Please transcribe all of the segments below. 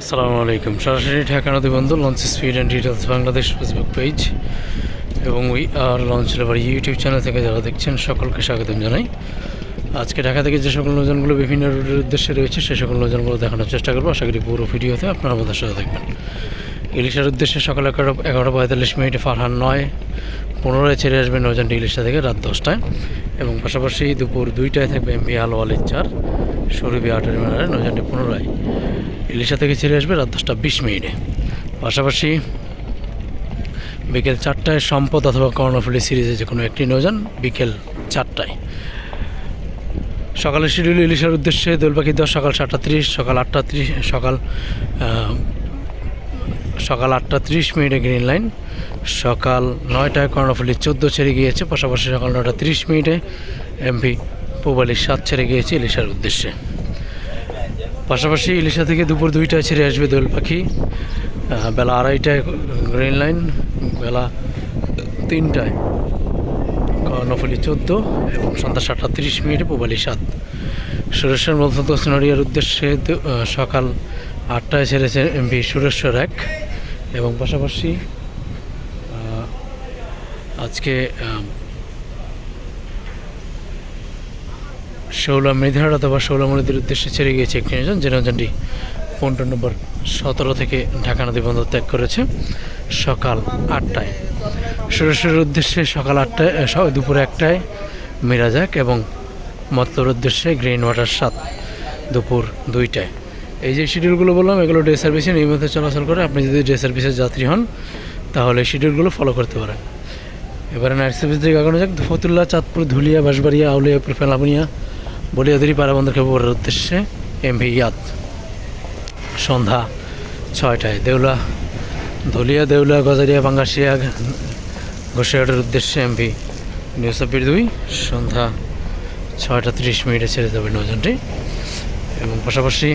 আসসালামু আলাইকুম। সরাসরি ঢাকা নদী বন্ধু launch speed and details Bangladesh Facebook page এবং we are launch labour YouTube channel থেকে যারা দেখছেন, সকলকে স্বাগতম জানাই। আজকে ঢাকা থেকে যে সকল নৌজানগুলো বিভিন্ন রুটের উদ্দেশ্যে রয়েছে, সে সকল নৌজানগুলো দেখানোর চেষ্টা করব। আশা করি পুরো ভিডিওতে আপনারা আমাদের সাথে দেখবেন ইলিশের উদ্দেশ্যে সকাল এগারো এগারো পঁয়তাল্লিশ মিনিটে ফারহান নয়, পনেরোয় ছেড়ে আসবে নৌজানটি ইলিশা থেকে রাত দশটায় এবং পাশাপাশি দুপুর দুইটায় থাকবে এমপি আলোয়ালের চার। সরুবি আটের মেলায় নৌজানটি পনেরোয়। ইলিশা থেকে ছেড়ে আসবে রাত দশটা বিশ মিনিটে। পাশাপাশি বিকেল চারটায় সম্পদ অথবা কর্ণফুলি সিরিজে যে কোনো একটি নৌযান বিকেল চারটায়। সকালের শিডিউল ইলিশার উদ্দেশ্যে দোলপাখি দশ সকাল সাতটা ত্রিশ, সকাল আটটা ত্রিশ, সকাল সকাল আটটা ত্রিশ মিনিটে গ্রিন লাইন। সকাল নয়টায় কর্ণফুলি চোদ্দ ছেড়ে গিয়েছে, পাশাপাশি সকাল নয়টা ত্রিশ মিনিটে এমপি পুবালি সাত ছেড়ে গিয়েছে ইলিশার উদ্দেশ্যে। পাশাপাশি ইলিশা থেকে দুপুর দুইটায় ছেড়ে আসবে দোল পাখি। বেলা আড়াইটায় গ্রিন লাইন, বেলা তিনটায় কর্ণফুলি চোদ্দ এবং সন্ধ্যা সাতটা তিরিশ মিনিটে পুবালি সাত সুরেশ্বর মধ্যদশ নড়িয়ার উদ্দেশ্যে সকাল আটটায় ছেড়েছে এমপি সুরেশ্বর এক এবং পাশাপাশি আজকে ষোলো মৃধার অথবা ষোলো মৃদের উদ্দেশ্যে ছেড়ে গিয়েছে একটি নৌযান যে নৌযানটি পনেরো নম্বর সতেরো থেকে ঢাকা নদী বন্দর ত্যাগ করেছে সকাল আটটায়। সুরেশ্বরের উদ্দেশ্যে সকাল আটটায় দুপুর একটায় মিরাজাক এবং মতলবের উদ্দেশ্যে গ্রিন ওয়াটার সাত দুপুর দুইটায়। এই যে শিডিউলগুলো বললাম, এগুলো ডে সার্ভিসে নিয়মিত চলাচল করে। আপনি যদি ডে সার্ভিসের যাত্রী হন, তাহলে শিডিউলগুলো ফলো করতে পারেন। এবারে নাইট সার্ভিস থেকে আগানো যাক। ফতুল্লা, চাঁদপুর, ধুলিয়া, বাঁশবাড়িয়া আউলিয়াপুর ফেলাবনিয়া বলিয়াদিরি পাড়াবন্দর খেপুরের উদ্দেশ্যে এমভি ইয়াদ সন্ধ্যা ছয়টায়। দেউলা, ধুলিয়া, দেউলা, গজারিয়া, বাঙ্গাসিয়া ঘোষিয়াটের উদ্দেশ্যে এমভি নিউ সাব্বির দুই, সন্ধ্যা ছয়টা তিরিশ মিনিটে ছেড়ে যাবে নৌজানটি এবং পাশাপাশি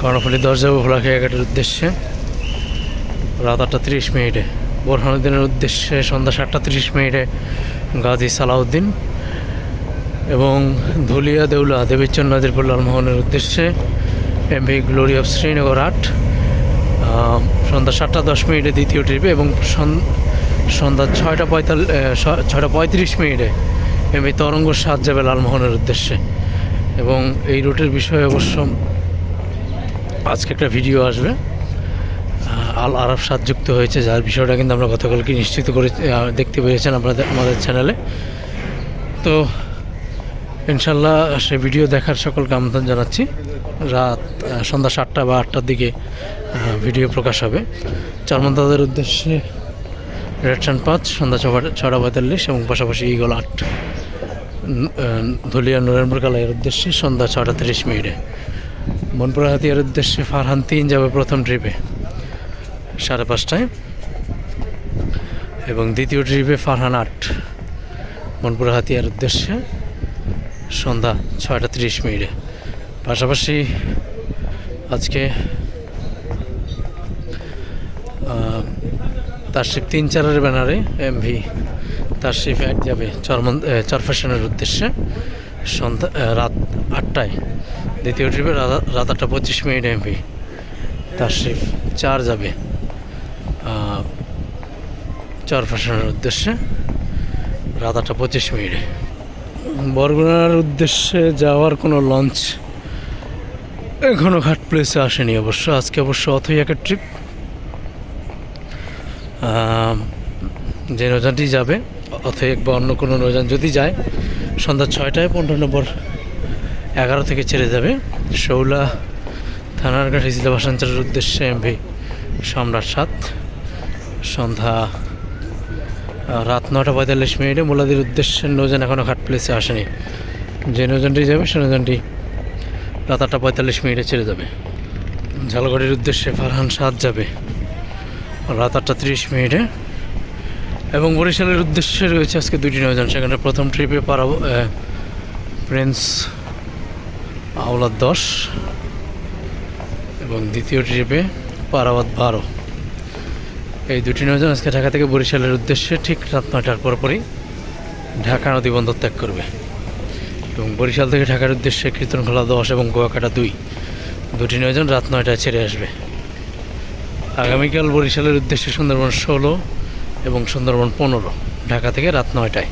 কর্ণফুলি দশ যাব ভোলাখিয়াঘাটের উদ্দেশ্যে রাত আটটা তিরিশ মিনিটে, বোরহানুদ্দিনের উদ্দেশ্যে সন্ধ্যা সাতটা তিরিশ মিনিটে গাজী সালাউদ্দিন এবং ধুলিয়া, দেউলা দেবীচন্দ নাজিরপুর, লালমোহনের উদ্দেশ্যে এমভি গ্লোরি অফ শ্রীনগর আট সন্ধ্যা সাতটা দশ মিনিটে দ্বিতীয় ট্রিপে এবং সন- সন্ধ্যা ছয়টা পঁয়তাল্লিশ ছয়টা পঁয়ত্রিশ মিনিটে এমভি তরঙ্গ সাত যাবে লালমোহনের উদ্দেশ্যে। এবং এই রুটের বিষয়ে অবশ্য আজকে একটা ভিডিও আসবে। আল আরব সাত যুক্ত হয়েছে, যার বিষয়টা কিন্তু আমরা গতকালকে নিশ্চিত করে দেখতে পেয়েছেন আপনাদের আমাদের চ্যানেলে। তো ইনশাল্লাহ সে ভিডিও দেখার সকলকে আমন্ত্রণ জানাচ্ছি। রাত সন্ধ্যা সাতটা বা আটটার দিকে ভিডিও প্রকাশ হবে। চারমন্তাদের উদ্দেশ্যে রেড সান পাঁচ, সন্ধ্যা ছটা পঁয়তাল্লিশ এবং পাশাপাশি ইগল আট। ধুলিয়া নরেন্দ্র কালাইয়ের উদ্দেশ্যে সন্ধ্যা ছটা তিরিশ মিনিটে। মনপুরা হাতিয়ার উদ্দেশ্যে ফারহান তিন যাবে প্রথম ট্রিপে সাড়ে পাঁচটায়। এবং দ্বিতীয় ট্রিপে ফারহান আট। মনপুরা হাতিয়ার উদ্দেশ্যে সন্ধ্যা ছয়টা তিরিশ মিনিটে। পাশাপাশি আজকে আহ, তারশিপ তিন চারের ব্যানারে এমভি তারশিপ এক যাবে চরমন চরফ্যাশনের উদ্দেশ্যে। সন্ধ্যা রাত আটটায় দ্বিতীয় ট্রিপে রাত আটটা পঁচিশ মিনিট এমভি তারশিপ চার যাবে চরফ্যাশনের উদ্দেশ্যে রাত আটটা পঁচিশ মিনিটে। বরগুনার উদ্দেশ্যে যাওয়ার কোনো লঞ্চ এখনও ঘাট প্লেসে আসেনি অবশ্য। আজকে অবশ্য অথই একটা ট্রিপ যে নৌযানটি যাবে, অথই বা অন্য কোনো নৌযান যদি যায়, সন্ধ্যা ছয়টায় পনেরো নম্বর এগারো থেকে ছেড়ে যাবে। শৌলা থানার ঘাট, হিজলা ভাষাঞ্চলের উদ্দেশ্যে এমভি সম্রাট সাত। সন্ধ্যা রাত নটা পঁয়তাল্লিশ মিনিটে মোলাদির উদ্দেশ্যে নৌযান এখনও ঘাট প্লেসে আসেনি। যে নৌযানটি যাবে সে নৌযানটি রাত আটটা পঁয়তাল্লিশ মিনিটে ছেড়ে যাবে। ঝালগড়ির উদ্দেশ্যে ফারহান সাত যাবে রাত আটটা তিরিশ মিনিটে। এবং বরিশালের উদ্দেশ্যে রয়েছে আজকে দুটি নৌযান। সেখানে প্রথম ট্রিপে পারা প্রিন্স আওলাদ দশ এবং দ্বিতীয় ট্রিপে পারাবাদ বারো। এই দুটি নৌযান আজকে ঢাকা থেকে বরিশালের উদ্দেশ্যে ঠিক রাত নয়টার পরপরই ঢাকা নদী বন্দর ত্যাগ করবে। এবং বরিশাল থেকে ঢাকার উদ্দেশ্যে কীর্তনখোলা দশ এবং কুয়াকাটা দুই। দুটি নয়জন রাত নয়টায় ছেড়ে আসবে। আগামীকাল বরিশালের উদ্দেশ্যে সুন্দরবন ষোলো এবং সুন্দরবন পনেরো ঢাকা থেকে রাত নয়টায়।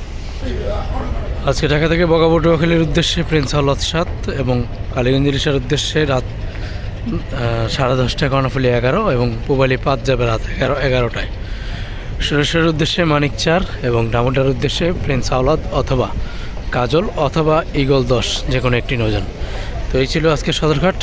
আজকে ঢাকা থেকে বগাবটুয়াখালীর উদ্দেশ্যে প্রিন্স আল্লাদ সাত এবং কালীগঞ্জ ইলিশার উদ্দেশ্যে রাত সাড়ে দশটায় কর্ণফুলি এগারো এবং পুবালি পাঁচ যাবে রাত এগারো এগারোটায়। সুরেশ্বরের উদ্দেশ্যে মানিক চার এবং ডামুডার উদ্দেশ্যে প্রিন্স আওলাদ অথবা কাজল অথবা ইগল দশ যে কোনো একটি নজন। তো এই ছিল আজকে সদরঘাট।